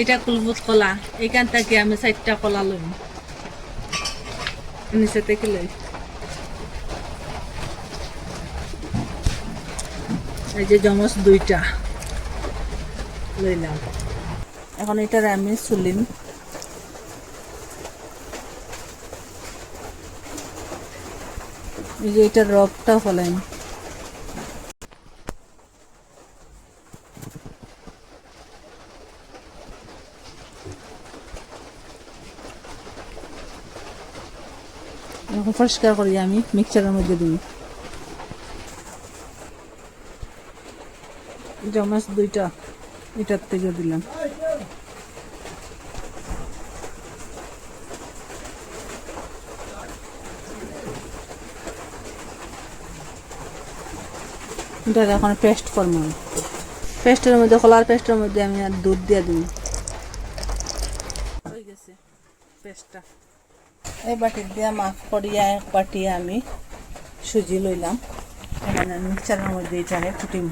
এটা কুলবুত কলা। এখান থেকে আমি চারটা কলা লইম। নিচে থেকে লই। এই যে জমস দুইটা। লইলাম। এখন এটার আমি চুলিম এই যে এটার রবটা ফলাইম। পরিষ্কার করি আমি মধ্যে দিই। জমাস দুইটা, এটার থেকে দিলাম। এটা এখন পেস্ট করব। পেস্টের মধ্যে, কলার পেস্টের মধ্যে আমি আর দুধ দিয়ে দিই গেছে পেস্টটা এই বাটির দিয়ে মাফ করিয়া এক বাটি আমি সুজি লইলাম। এখানে মিক্সারের মধ্যে এটাকে ফুটিম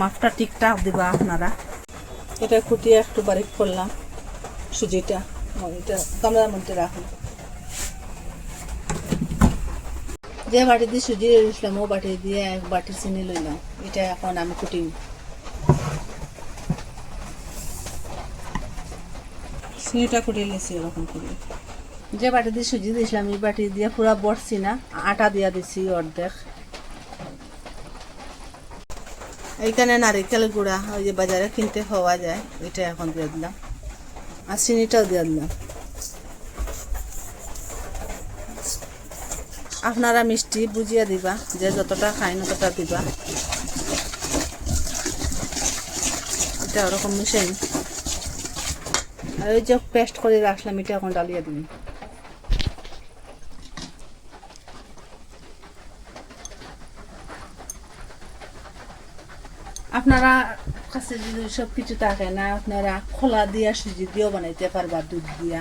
মাফটা ঠিকঠাক দিবা আপনারা। এটা কুটিয়ে একটু বারিক করলাম সুজিটা এটা গামলার মধ্যে রাখলাম যে বাটি দিয়ে সুজি দিয়েছিলাম ও বাটি দিয়ে এক বাটি চিনি লইলাম। এটা এখন আমি কুটিম চিনিটা কুটিয়ে গেছি এরকম করে। যে বাটি দিয়ে সুজি দিয়েছিলাম, এই বাটি দিয়ে পুরা বসছি না, আটা দিয়া দিছি অর্ধেক। এইখানে নারিকেল গুঁড়া, ওই যে বাজারে কিনতে পাওয়া যায় এটা এখন দিয়ে দিলাম। আর চিনিটাও দিয়ে দিলাম। আপনারা মিষ্টি বুঝিয়ে দিবা, যে যতটা খাই না ততটা দিবা। এটা ওরকম মিশাই। আর ওই যে পেস্ট করে রাখলাম, এটা এখন ডালিয়ে দিন আপনারা কাছে যদি সব কিছু থাকে না, আপনারা খোলা দিয়া সুজি দিয়েও বানাইতে পারবা, দুধ দিয়া।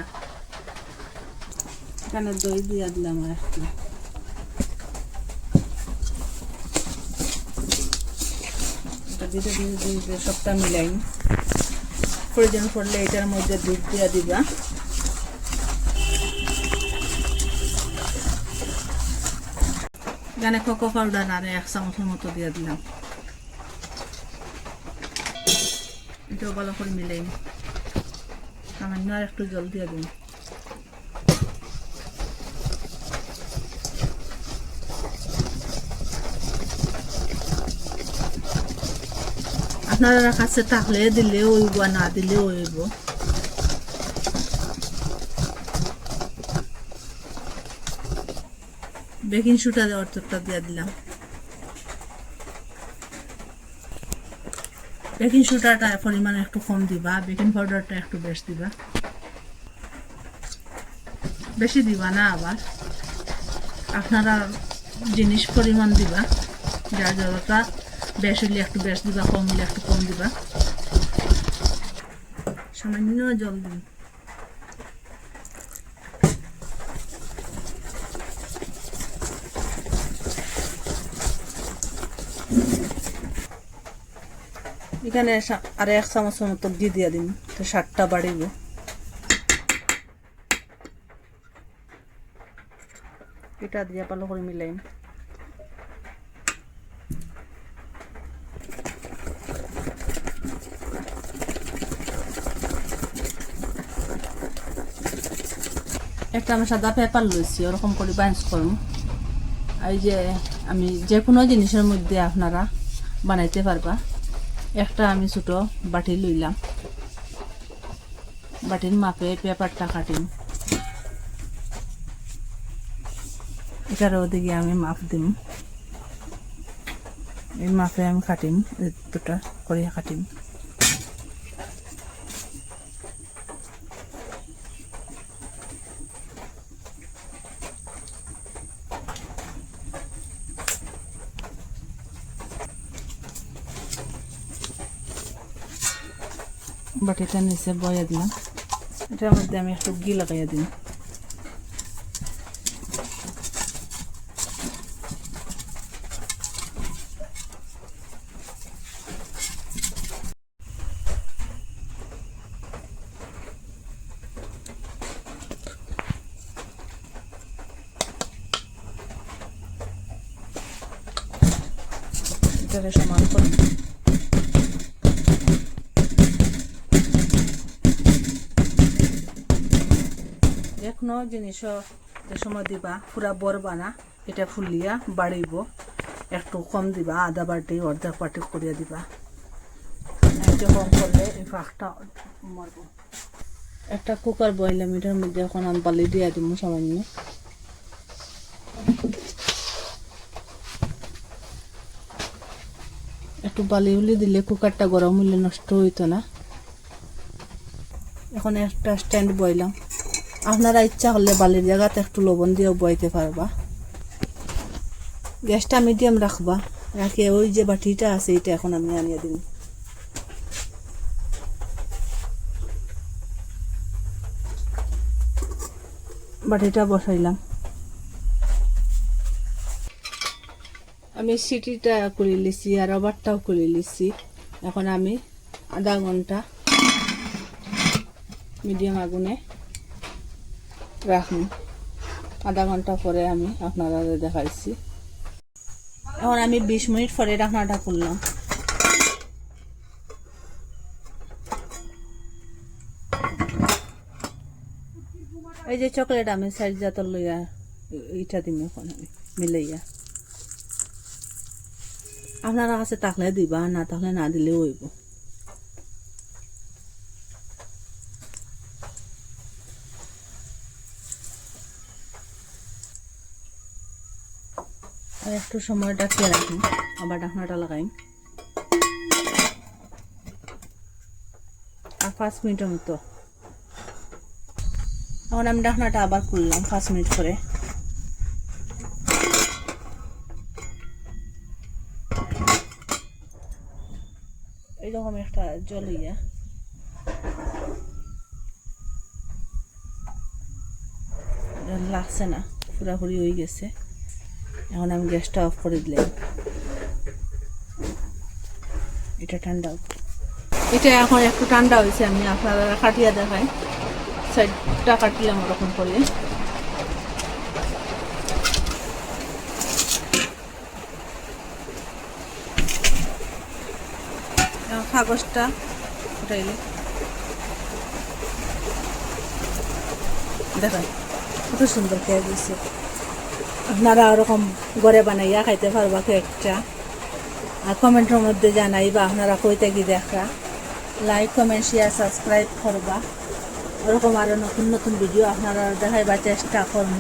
এখানে দই দিয়া দিলাম আর ধীরে সবটা মিলাই প্রয়োজন পড়লে এটার মধ্যে দুধ দিয়ে দিবা। এখানে কোকো পাউডার আর এক চামচের মতো দিয়ে দিলাম। এটাও ভালো করে মিলাই সামান্য আর একটু জল দিয়ে দিন আপনারা কাছে থাকলে দিলেও হইব না দিলেও হইব বেকিং সুটা অর্ধেকটা দিয়ে দিলাম। বেকিং সোডাটা পরিমাণ একটু কম দিবা, বেকিং পাউডারটা একটু বেশ দিবা। বেশি দিবা না আবার। আপনারা জিনিস পরিমাণ দিবা যা যতটা বেশ হইলে একটু বেশ দিবা, কম হইলে একটু কম দিবা। সামান্য জল দিন এখানে আর এক চামচের মতো ঘি দিয়ে দিন, তো সাতটা বাড়িব। এটা দিয়ে ভালো করে মিলাই একটা আমি সাদা পেপার লইছি, ওরকম করে বাইন্স করুন। এই যে আমি যে কোনো জিনিসের মধ্যে আপনারা বানাইতে পারবা। একটা আমি ছোটো বাটি লইলাম। বাটির মাপে পেপারটা কাটিম। এটার ওদিকে আমি মাপ দিম। এই মাপে আমি কাটিম দুটা করে কাটিম। باقي تاني سيبوا يدنا مدام ما دامي خبقي لغ يدنا Gracias. যে কোনো জিনিস যে সময় দিবা, পুরা বরবা না, এটা ফুলিয়া বাড়িব একটু কম দিবা আধা বাটি, অর্ধেক বাটি করিয়া দিবা। একটু কম করলে এই ফাঁকটা মরব। একটা কুকার বইলাম এটার মধ্যে এখন আমি বালি দিয়া দিব সামান্য। একটু বালি উলি দিলে কুকারটা গরম হইলে নষ্ট হইতো না। এখন একটা স্ট্যান্ড বইলাম। আপনারা ইচ্ছা করলে বালির জায়গাতে একটু লবণ দিয়েও বইতে পারবা। গ্যাসটা মিডিয়াম রাখবা। রাখে ওই যে বাটিটা আছে, এটা এখন আমি আনিয়ে দিন বাটিটা বসাইলাম। আমি সিটিটা করে লিছি আর রবারটাও করে লিছি এখন আমি আধা ঘণ্টা মিডিয়াম আগুনে রাখুন। আধা ঘণ্টা পরে আমি আপনারা দেখাইছি। এখন আমি বিশ মিনিট পরে রান্নাটা করলাম। এই যে চকলেট আমি সাইজ জাতর লইয়া ইটা দিম এখন আমি, মিলাইয়া। আপনারা কাছে থাকলে দিবা, না থাকলে না দিলেও হইব। আর একটু সময় ডাকিয়ে রাখুন আবার ডাকনাটা লাগাই। আর পাঁচ মিনিটের মতো। এখন আমি ডাকনাটা আবার খুললাম পাঁচ মিনিট করে এইরকম একটা জল ইয়া লাগছে না পুরাপুরি হয়ে গেছে। এখন আমি গ্যাসটা অফ করে দিলাম। এটা ঠান্ডা। এটা এখন একটু ঠান্ডা হয়েছে, আমি আপনারা কাটিয়া দেখাই। সাইডটা কাটলাম ওরকম করে। কাগজটা উঠাইলে দেখেন, কত সুন্দর খেয়ে দিয়েছে আপনারা ওরকম ঘরে বানাইয়া খাইতে পারবা কেকটা আর কমেন্টের মধ্যে জানাইবা, আপনারা কইতে কি দেখা। লাইক কমেন্ট শেয়ার সাবস্ক্রাইব করবা। ওরকম আরও নতুন নতুন ভিডিও আপনারা দেখাইবার চেষ্টা করব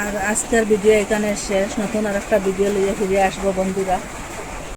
আর আজকের ভিডিও এখানে শেষ। নতুন আর একটা ভিডিও লিয়ে ফিরে আসব বন্ধুরা।